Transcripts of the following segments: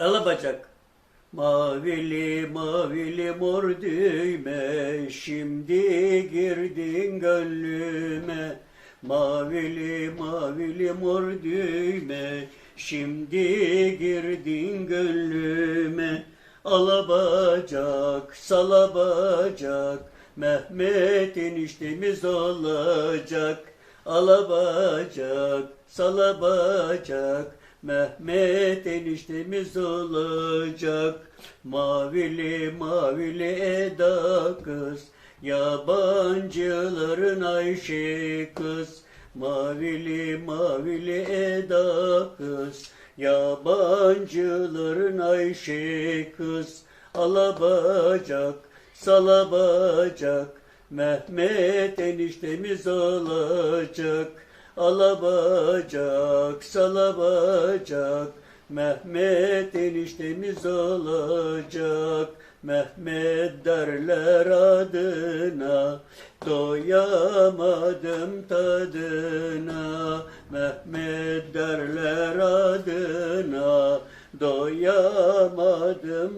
alabacak. Mavili mavili mor düğme şimdi girdin gönlüme. Mavili mavili mor düğme şimdi girdin gönlüme. Alabacak salabacak Mehmet eniştemiz olacak. Alabacak salabacak Mehmet eniştemiz olacak. Mavili mavili eda kız. Yabancıların Ayşe kız. Mavili mavili eda kız. Yabancıların Ayşe kız. Alabacak salabacak. Mehmet eniştemiz olacak Alabacak salabacak Mehmet eniştemiz olacak. Mehmet derler adına. Doyamadım tadına. Mehmet derler adına. Doyamadım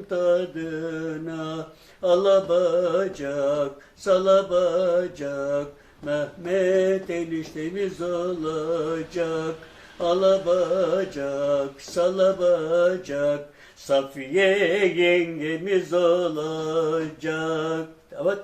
tadına. Alabacak, salabacak Mehmet eniştemiz olacak Alabacak, salabacak Safiye yengemiz olacak. Evet